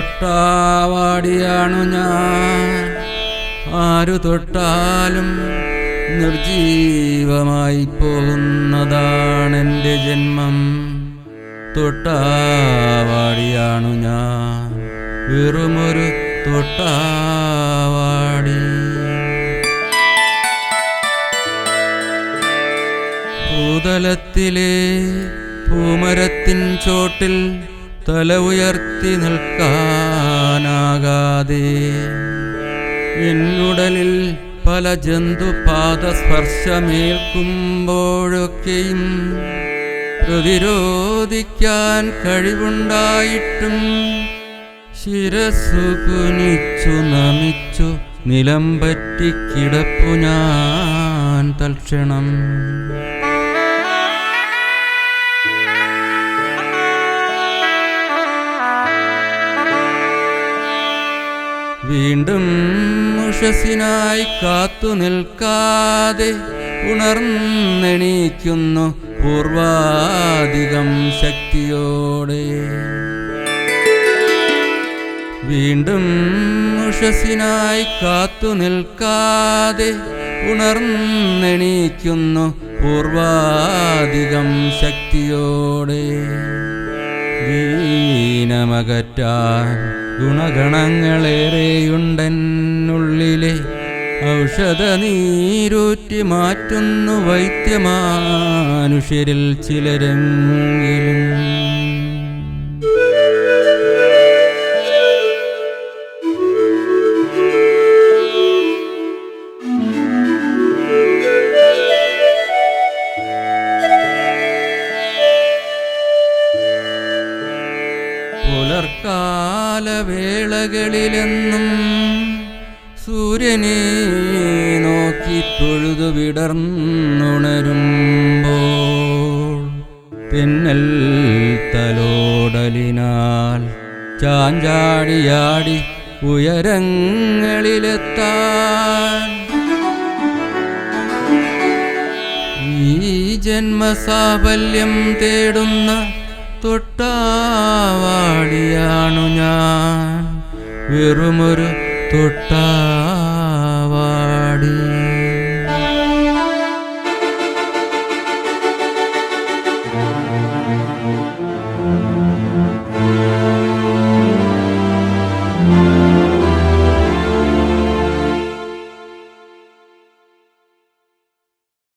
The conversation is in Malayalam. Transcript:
തൊട്ടാവാടിയാണു ഞാൻ. ആരു തൊട്ടാലും നിർജീവമായി പോകുന്നതാണെന്റെ ജന്മം. തൊട്ടാവാടിയാണു ഞാൻ. വെറുമൊരു തൊട്ടാവാടി. ഭൂതലത്തിലെ പൂമരത്തിൻ ചോട്ടിൽ തല ഉയർത്തി നിൽക്കാനാകാതെ. എന്നുടലിൽ പല ജന്തുപാദസ്പർശമേൽക്കുമ്പോഴൊക്കെയും പ്രതിരോധിക്കാൻ കഴിവുണ്ടായിട്ടും ശിരസ്സു കുനിച്ചു നമിച്ചു നിലം പറ്റിക്കിടപ്പു ഞാൻ തൽക്ഷണം. വീണ്ടും ഉഷസിനായി കാത്തു നിൽക്കാതെ ഉണർന്നെണീക്കുന്നു പൂർവാധികം ശക്തിയോടെ. വീണ്ടും ഉഷസിനായി കാത്തു നിൽക്കാതെ ഉണർന്നെണീക്കുന്നു പൂർവാധികം ശക്തിയോടെ. ദീനമകറ്റാൻ ഗുണഗണങ്ങളേറെയുണ്ടെന്നുള്ളിലെ ഔഷധ നീരൂറ്റി മാറ്റുന്നു വൈദ്യമാനുഷ്യരിൽ ചിലരെങ്കിലും പുലർക്കാലവേളകളിലെന്നും സൂര്യനെ നോക്കി തൊഴുതു വിടർന്നുണരുമ്പോൾ പിന്നൽ തലോടലിനാൽ ചാഞ്ചാടിയാടി ഉയരങ്ങളിലെത്താൻ ഈ ജന്മസാഫല്യം തേടുന്ന തൊട്ടാവാടിയാണു ഞാൻ. വെറുമൊരു തൊട്ടാവാടി. thank